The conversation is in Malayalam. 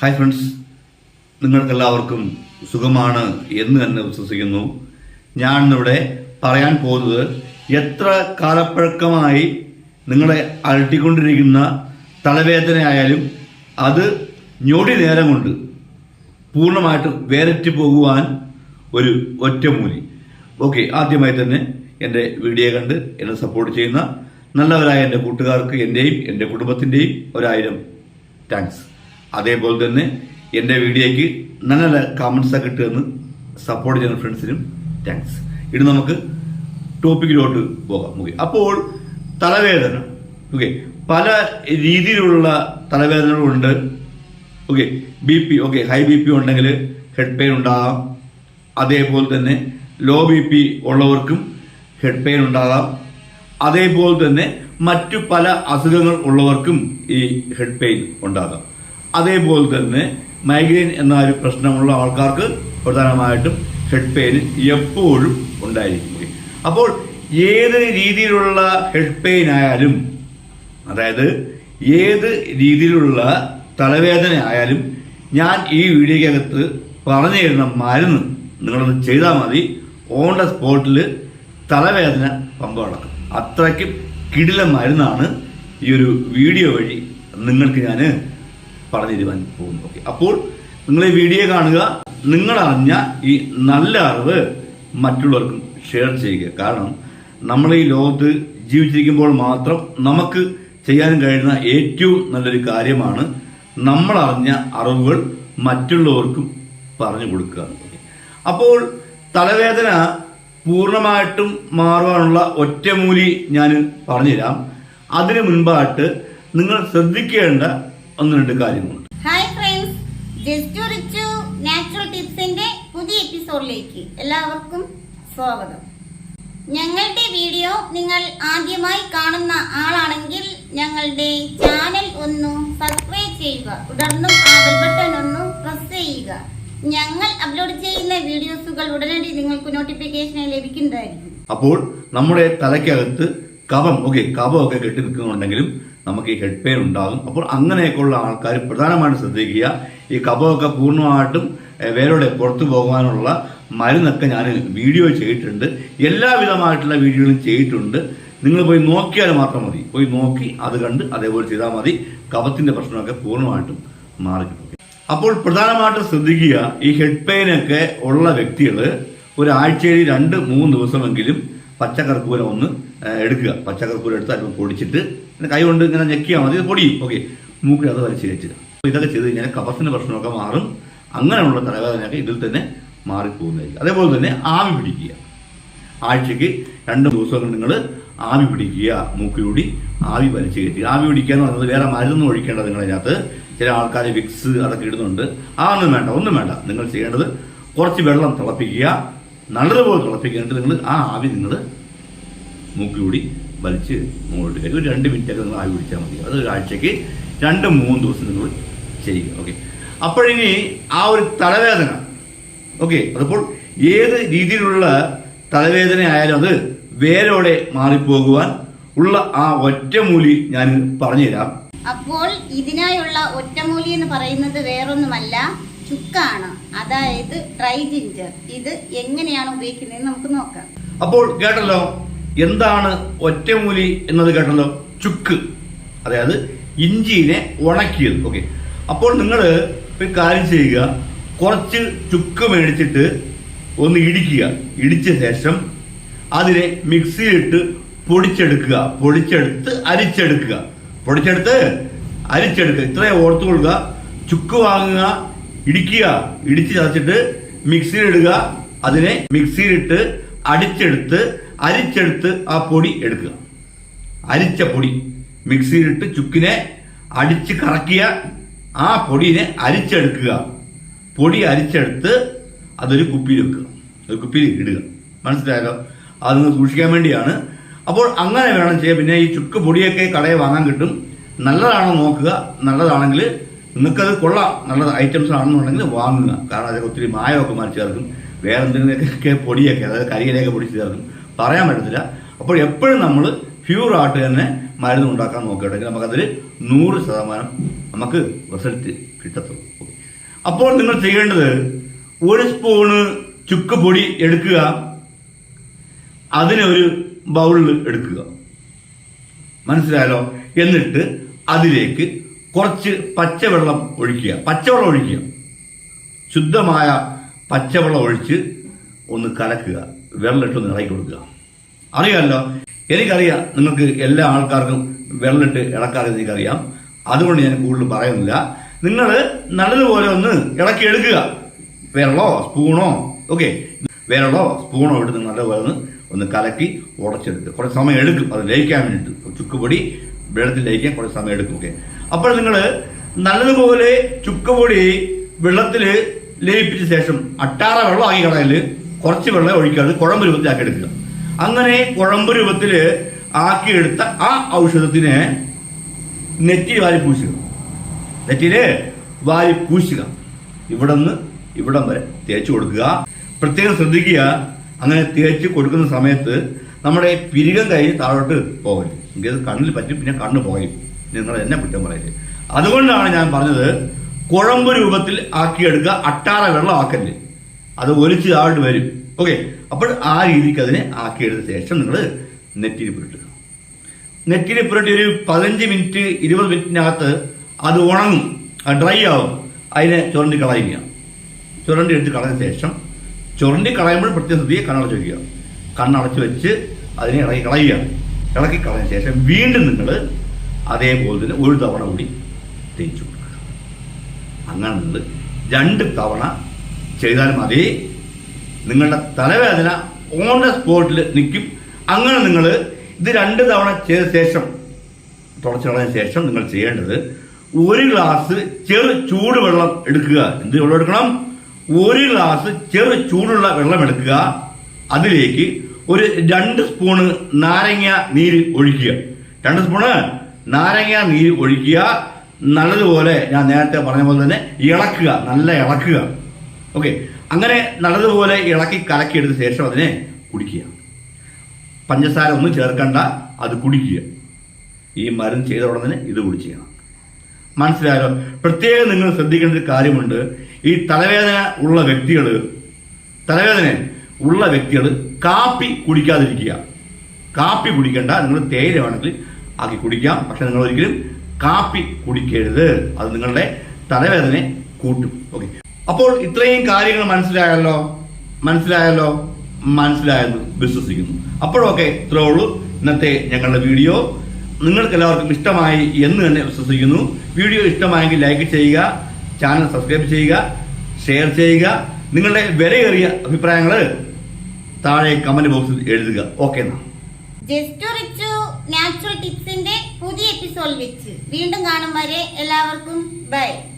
ഹായ് ഫ്രണ്ട്സ് നിങ്ങൾക്കെല്ലാവർക്കും സുഖമാണ് എന്ന് തന്നെ വിശ്വസിക്കുന്നു. ഞാൻ ഇന്നിവിടെ പറയാൻ പോകുന്നത് എത്ര കാലപ്പഴക്കമായി നിങ്ങളെ അലട്ടിക്കൊണ്ടിരിക്കുന്ന തലവേദനയായാലും അത് ഞൊടി നേരം കൊണ്ട് പൂർണമായിട്ട് വേരറ്റ് പോകുവാൻ ഒരു ഒറ്റമൂലി. ഓക്കെ ആദ്യമായി തന്നെ എന്റെ വീഡിയോ കണ്ട് എന്നെ സപ്പോർട്ട് ചെയ്യുന്ന നല്ലവരായ എന്റെ കൂട്ടുകാർക്ക് എന്റെയും എന്റെ കുടുംബത്തിന്റെയും ഒരായിരം താങ്ക്സ് അതേപോലെ തന്നെ എന്റെ വീഡിയോയ്ക്ക് നല്ല നല്ല കമൻസൊക്കെ ഒക്കെ സപ്പോർട്ട് ചെയ്യുന്ന ഫ്രണ്ട്സിനും താങ്ക്സ് ഇനി നമുക്ക് ടോപ്പിക്കിലോട്ട് പോകാം. ഓക്കെ അപ്പോൾ തലവേദന. ഓക്കെ പല രീതിയിലുള്ള തലവേദനകളുണ്ട്. Okay B P okay high B P ഉണ്ടെങ്കിൽ ഹെഡ് പെയിൻ ഉണ്ടാകാം. അതേപോലെ തന്നെ ലോ ബി പി ഉള്ളവർക്കും ഹെഡ് പെയിൻ ഉണ്ടാകാം. അതേപോലെ തന്നെ മറ്റു പല അസുഖങ്ങൾ ഉള്ളവർക്കും ഈ ഹെഡ് പെയിൻ ഉണ്ടാകാം. അതേപോലെ തന്നെ മൈഗ്രെയിൻ എന്ന ഒരു പ്രശ്നമുള്ള ആൾക്കാർക്ക് പ്രധാനമായിട്ടും ഹെഡ് പെയിൻ എപ്പോഴും ഉണ്ടായിരിക്കും. അപ്പോൾ ഏത് രീതിയിലുള്ള ഹെഡ് പെയിൻ ആയാലും അതായത് ഏത് രീതിയിലുള്ള തലവേദന ആയാലും ഞാൻ ഈ വീഡിയോക്കകത്ത് പറഞ്ഞു തരുന്ന മരുന്ന് നിങ്ങളൊന്ന് ചെയ്താൽ മതി. ഓൺ ദ സ്പോട്ടിൽ തലവേദന പമ്പ നടക്കും. അത്രയ്ക്കും കിടില മരുന്നാണ് ഈ ഒരു വീഡിയോ വഴി നിങ്ങൾക്ക് ഞാൻ പറഞ്ഞു തരുവാൻ പോകുന്നു. ഓക്കെ അപ്പോൾ നിങ്ങൾ ഈ വീഡിയോ കാണുക. നിങ്ങൾ അറിഞ്ഞ ഈ നല്ല അറിവ് മറ്റുള്ളവർക്കും ഷെയർ ചെയ്യുക. കാരണം നമ്മൾ ഈ ലോകത്ത് ജീവിച്ചിരിക്കുമ്പോൾ മാത്രം നമുക്ക് ചെയ്യാൻ കഴിയുന്ന ഏറ്റവും നല്ലൊരു കാര്യമാണ് നമ്മൾ അറിഞ്ഞ അറിവുകൾ മറ്റുള്ളവർക്കും പറഞ്ഞു കൊടുക്കുക. അപ്പോൾ തലവേദന പൂർണമായിട്ടും മാറുവാനുള്ള ഒറ്റമൂലി ഞാൻ പറഞ്ഞുതരാം. അതിനു മുൻപായിട്ട് നിങ്ങൾ ശ്രദ്ധിക്കേണ്ട ഒന്ന് രണ്ട് കാര്യങ്ങളുണ്ട്. Hi friends just Richu natural ടിപ്സിന്റെ പുതിയ എപ്പിസോഡിലേക്ക് എല്ലാവർക്കും സ്വാഗതം. ഞങ്ങളുടെ വീഡിയോ നിങ്ങൾ ആദ്യമായി കാണുന്ന ആളാണെങ്കിൽ ഞങ്ങളുടെ ചാനൽ ഒന്ന് സബ്സ്ക്രൈബ് ചെയ്യുക. തുടർന്നും ആ ബെൽ ബട്ടൺ ഒന്ന് പ്രസ് ചെയ്യുക. ഞങ്ങൾ അപ്ലോഡ് ചെയ്യുന്ന വീഡിയോസുകൾ ഉടനടി നിങ്ങൾക്ക് നോട്ടിഫിക്കേഷൻ ലഭിക്കുന്നതായിരിക്കും. അപ്പോൾ നമ്മുടെ തലയ്ക്കകത്ത് കഫം ഓക്കെ കഫമൊക്കെ കെട്ടി നിൽക്കുന്നുണ്ടെങ്കിലും നമുക്ക് ഈ ഹെഡ് പെയിൻ ഉണ്ടാകും. അപ്പോൾ അങ്ങനെയൊക്കെയുള്ള ആൾക്കാർ പ്രധാനമായിട്ടും ശ്രദ്ധിക്കുക. ഈ കഫമൊക്കെ പൂർണമായിട്ടും വേരോടെ പുറത്തു പോകാനുള്ള മരുന്നൊക്കെ ഞാൻ വീഡിയോ ചെയ്തിട്ടുണ്ട്. എല്ലാവിധമായിട്ടുള്ള വീഡിയോകളും ചെയ്തിട്ടുണ്ട്. നിങ്ങൾ പോയി നോക്കിയാൽ മാത്രം മതി. പോയി നോക്കി അത് കണ്ട് അതേപോലെ ചെയ്താൽ മതി. കവത്തിന്റെ പ്രശ്നമൊക്കെ പൂർണമായിട്ടും മാറി കിട്ടും അപ്പോൾ പ്രധാനമായിട്ടും ശ്രദ്ധിക്കുക ഈ ഹെഡ് പെയിനൊക്കെ ഉള്ള വ്യക്തികൾ ഒരാഴ്ചയിൽ രണ്ട് മൂന്ന് ദിവസമെങ്കിലും പച്ചക്കർപ്പൂരം ഒന്ന് എടുക്കുക. പച്ചക്കർപ്പൂരം എടുത്ത് അല്പം പൊടിച്ചിട്ട് പിന്നെ കൈ കൊണ്ട് ഇങ്ങനെ ഞെക്കിയാൽ മതി പൊടി പൊടിയും. ഓക്കെ. മൂക്കിൽ അത് വലിച്ചു കയറ്റുക അപ്പോൾ ഇതൊക്കെ ചെയ്ത് കഴിഞ്ഞാൽ കഫത്തിന്റെ പ്രശ്നമൊക്കെ മാറും. അങ്ങനെയുള്ള തലവേദനയൊക്കെ ഇതിൽ തന്നെ മാറിപ്പോകുന്നതായിരിക്കും. അതേപോലെ തന്നെ ആവി പിടിക്കുക. ആഴ്ചയ്ക്ക് രണ്ട് ദിവസം നിങ്ങൾ ആവി പിടിക്കുക മൂക്കിലൂടി ആവി വലിച്ചു കയറ്റുക. ആവി പിടിക്കുക എന്ന് പറയുന്നത് വേറെ മരുന്നൊന്നും ഒഴിക്കേണ്ട നിങ്ങളതിനകത്ത് ചില ആൾക്കാർ വിക്സ് അതൊക്കെ ഇടുന്നുണ്ട്. ആ ഒന്നും വേണ്ട ഒന്നും വേണ്ട. നിങ്ങൾ ചെയ്യേണ്ടത് കുറച്ച് വെള്ളം തിളപ്പിക്കുക. നല്ലതുപോലെ തിളപ്പിക്കാനായിട്ട് നിങ്ങൾ ആ ആവി നിങ്ങൾ മൂക്കിലൂടി വലിച്ച് മുകളിലോട്ട് കയറ്റി ഒരു രണ്ട് മിനിറ്റൊക്കെ നിങ്ങൾ ആവി പിടിച്ചാൽ മതി. അത് ഒരാഴ്ചക്ക് രണ്ട് മൂന്ന് ദിവസം നിങ്ങൾ ചെയ്യുക. ഓക്കെ അപ്പോഴിനി ആ ഒരു തലവേദന ഓക്കെ അതിപ്പോൾ ഏത് രീതിയിലുള്ള തലവേദന ആയാലും അത് വേരോടെ മാറിപ്പോകുവാൻ ഉള്ള ആ ഒറ്റമൂലി ഞാൻ പറഞ്ഞുതരാം. അപ്പോൾ ഇതിനായുള്ള ഒറ്റമൂലി എന്ന് പറയുന്നത് വേറൊന്നുമല്ല ചുക്കാണ്. അതായത് ഡ്രൈ ജിഞ്ചർ. ഇത് എങ്ങനെയാണ് ഉപയോഗിക്കുന്നത് നമുക്ക് നോക്കാം. അപ്പോൾ കേട്ടല്ലോ എന്താണ് ഒറ്റമൂലി എന്നത് കേട്ടല്ലോ? ചുക്ക്. അതായത് ഇഞ്ചിനെ ഉണക്കിയത്. ഓക്കെ അപ്പോൾ നിങ്ങൾ ഒരു കാര്യം ചെയ്യുക. കുറച്ച് ചുക്ക് മേടിച്ചിട്ട് ഒന്ന് ഇടിക്കുക. ഇടിച്ച ശേഷം അതിനെ മിക്സിയിലിട്ട് പൊടിച്ചെടുക്കുക. പൊടിച്ചെടുത്ത് അരിച്ചെടുക്കുക. പൊടിച്ചെടുത്ത് അരിച്ചെടുക്കുക. ഇത്രയും ഓർത്തു കൊടുക്കുക ചുക്ക് വാങ്ങുക. ഇടിക്കുക ഇടിച്ച് ചതച്ചിട്ട് മിക്സിയിലിടുക അതിനെ മിക്സിയിലിട്ട് അടിച്ചെടുത്ത് അരിച്ചെടുത്ത് ആ പൊടി എടുക്കുക. അരിച്ച പൊടി മിക്സിയിലിട്ട് ചുക്കിനെ അടിച്ച് കറക്കിയ ആ പൊടിയെ അരിച്ചെടുക്കുക. പൊടി അരിച്ചെടുത്ത് അതൊരു കുപ്പിയിൽ വെക്കുക. ഒരു കുപ്പിയിൽ ഇടുക. മനസ്സിലായല്ലോ? അത് സൂക്ഷിക്കാൻ വേണ്ടിയാണ്. അപ്പോൾ അങ്ങനെ വേണം ചെയ്യാൻ. പിന്നെ ഈ ചുക്ക് പൊടിയൊക്കെ കടയിൽ വാങ്ങാൻ കിട്ടും. നല്ലതാണോ നോക്കുക. നല്ലതാണെങ്കിൽ നിങ്ങൾക്കത് കൊള്ളാം. നല്ല ഐറ്റംസ് ആണെന്നുണ്ടെങ്കിൽ വാങ്ങുക. കാരണം അതിൽ ഒത്തിരി മായമൊക്കെ മാറി ചേർക്കും. വേറെ എന്തെങ്കിലുമൊക്കെ പൊടിയൊക്കെ അതായത് കരിയിലൊക്കെ പൊടിച്ച് ചേർക്കും. പറയാൻ പറ്റത്തില്ല. അപ്പോൾ എപ്പോഴും നമ്മൾ പ്യൂർ ആയിട്ട് തന്നെ മരുന്ന് ഉണ്ടാക്കാൻ നോക്കുകയാണെങ്കിൽ നമുക്കതിൽ നൂറ് ശതമാനം നമുക്ക് റിസൾട്ട് കിട്ടത്തുള്ളൂ. അപ്പോൾ നിങ്ങൾ ചെയ്യേണ്ടത് ഒരു സ്പൂണ് ചുക്ക് പൊടി എടുക്കുക. അതിനെ ഒരു ബൗളിൽ എടുക്കുക. മനസ്സിലായല്ലോ? എന്നിട്ട് അതിലേക്ക് കുറച്ച് പച്ചവെള്ളം ഒഴിക്കുക. പച്ചവെള്ളം ഒഴിക്കുക. ശുദ്ധമായ പച്ചവെള്ളം ഒഴിച്ച് ഒന്ന് കലക്കുക. വെള്ളമിട്ടൊന്ന് ഇളക്കി കൊടുക്കുക. അറിയാമല്ലോ എനിക്കറിയാം. നിങ്ങൾക്ക് എല്ലാ ആൾക്കാർക്കും വെള്ളമിട്ട് ഇളക്കാതെ എനിക്കറിയാം. അതുകൊണ്ട് ഞാൻ കൂടുതൽ പറയുന്നില്ല. നിങ്ങൾ നല്ലതുപോലെ ഒന്ന് ഇളക്കി എടുക്കുക. വെള്ളോ സ്പൂണോ? ഓക്കെ. വെള്ളോ സ്പൂണോ എടുത്ത് നല്ലതുപോലെ ഒന്ന് ഒന്ന് കലക്കി ഉടച്ചെടുക്കുക. കുറച്ച് സമയം എടുക്കും. അത് ലയിക്കാൻ വേണ്ടിയിട്ട്. ചുക്കുപൊടി വെള്ളത്തിൽ ലയിക്കാൻ കുറച്ച് സമയം എടുക്കും ഓക്കെ അപ്പോൾ നിങ്ങൾ നല്ലതുപോലെ ചുക്കുപൊടി വെള്ളത്തിൽ ലയിപ്പിച്ച ശേഷം അട്ടാറ വെള്ളം ആക്കി കളയൽ കുറച്ച് വെള്ളം ഒഴിക്കാതെ കുഴമ്പ് രൂപത്തിലാക്കി എടുക്കുക. അങ്ങനെ കുഴമ്പ് രൂപത്തിൽ ആക്കിയെടുത്ത ആ ഔഷധത്തിനെ നെറ്റിയിൽ വാരി പൂശുക. നെറ്റിയിൽ വാരി പൂശുക. ഇവിടെ നിന്ന് ഇവിടം വരെ തേച്ച് കൊടുക്കുക. പ്രത്യേകം ശ്രദ്ധിക്കുക അങ്ങനെ തേച്ച് കൊടുക്കുന്ന സമയത്ത് നമ്മുടെ പിരികം കഴിഞ്ഞ് താഴോട്ട് പോകരുത്. എനിക്ക് കണ്ണിൽ പറ്റും പിന്നെ കണ്ണ് പോയും നിങ്ങൾ എന്നെ കുറ്റം പറയില്ലേ അതുകൊണ്ടാണ് ഞാൻ പറഞ്ഞത് കുഴമ്പ് രൂപത്തിൽ ആക്കിയെടുക്കുക അട്ടാറ വെള്ളം ആക്കല്ലേ അത് ഒലിച്ച് താഴോട്ട് വരും. ഓക്കെ അപ്പോൾ ആ രീതിക്ക് അതിനെ ആക്കിയെടുത്ത ശേഷം നിങ്ങൾ നെറ്റിൽ പുരട്ടുക. നെറ്റിൽ പുരട്ടി ഒരു പതിനഞ്ച് മിനിറ്റ് ഇരുപത് മിനിറ്റിനകത്ത് അത് ഉണങ്ങും. ഡ്രൈ ആവും. അതിനെ ചുരണ്ടി കളയുക. ചുരണ്ടി എടുത്ത് കളഞ്ഞ ശേഷം ചുരണ്ടി കളയുമ്പോൾ പ്രത്യേകം ശ്രദ്ധിക്കുക. കണ്ണടച്ച് കണ്ണടച്ച് വെച്ച് അതിനെ ഇളകി കളയുക ഇളക്കി കളഞ്ഞ ശേഷം വീണ്ടും നിങ്ങൾ അതേപോലെ തന്നെ ഒരു തവണ കൂടി തേച്ചു കൊടുക്കുക. അങ്ങനെ നിങ്ങൾ രണ്ട് തവണ ചെയ്താൽ മതി. നിങ്ങളുടെ തലവേദന ഓൺ ദ സ്പോട്ടിൽ നിൽക്കും അങ്ങനെ നിങ്ങൾ ഇത് രണ്ട് തവണ ചെയ്ത ശേഷം തുടച്ചു കളഞ്ഞ ശേഷം നിങ്ങൾ ചെയ്യേണ്ടത് ഒരു ഗ്ലാസ് ചെറു ചൂടുവെള്ളം എടുക്കുക. എന്ത് വെള്ളം എടുക്കണം? ഒരു ഗ്ലാസ് ചെറു ചൂടുള്ള വെള്ളം എടുക്കുക. അതിലേക്ക് ഒരു രണ്ട് സ്പൂണ് നാരങ്ങ നീര് ഒഴിക്കുക. രണ്ട് സ്പൂണ് നാരങ്ങ നീര് ഒഴിക്കുക. നല്ലതുപോലെ ഞാൻ നേരത്തെ പറഞ്ഞ പോലെ തന്നെ ഇളക്കുക നല്ല ഇളക്കുക. ഓക്കെ. അങ്ങനെ നല്ലതുപോലെ ഇളക്കി കലക്കിയെടുത്ത ശേഷം അതിനെ കുടിക്കുക. പഞ്ചസാര ഒന്നും ചേർക്കണ്ട അത് കുടിക്കുക. ഈ മരുന്ന് ചെയ്ത ഉടനെ ഇത് കുടിച്ചു ചെയ്യണം. മനസ്സിലായല്ലോ പ്രത്യേകം നിങ്ങൾ ശ്രദ്ധിക്കേണ്ട ഒരു കാര്യമുണ്ട്. ഈ തലവേദന ഉള്ള വ്യക്തികൾ തലവേദന ഉള്ള വ്യക്തികൾ കാപ്പി കുടിക്കാതിരിക്കുക. കാപ്പി കുടിക്കേണ്ട നിങ്ങൾ തേയില വേണമെങ്കിൽ ആക്കി കുടിക്കാം. പക്ഷെ നിങ്ങൾ ഒരിക്കലും കാപ്പി കുടിക്കരുത്. അത് നിങ്ങളുടെ തലവേദന കൂട്ടും. ഓക്കെ. അപ്പോൾ ഇത്രയും കാര്യങ്ങൾ മനസ്സിലായല്ലോ? മനസ്സിലായല്ലോ? മനസ്സിലായെന്ന് വിശ്വസിക്കുന്നു. അപ്പോഴൊക്കെ ഇത്രേ ഉള്ളൂ. ഇന്നത്തെ ഞങ്ങളുടെ വീഡിയോ. നിങ്ങൾക്ക് എല്ലാവർക്കും ഇഷ്ടമായി എന്ന് തന്നെ വിശ്വസിക്കുന്നു. വീഡിയോ ഇഷ്ടമായെങ്കിൽ ലൈക്ക് ചെയ്യുക ചാനൽ സബ്സ്ക്രൈബ് ചെയ്യുക ഷെയർ ചെയ്യുക. നിങ്ങളുടെ വിലയേറിയ അഭിപ്രായങ്ങൾ താഴെ കമന്റ് ബോക്സിൽ എഴുതുക. ഓക്കെ എന്നാ. നാച്ചുറൽ ടിപ്സിന്റെ പുതിയ എപ്പിസോഡ് വെച്ച്. വീണ്ടും കാണും വരെ എല്ലാവർക്കും. ബൈ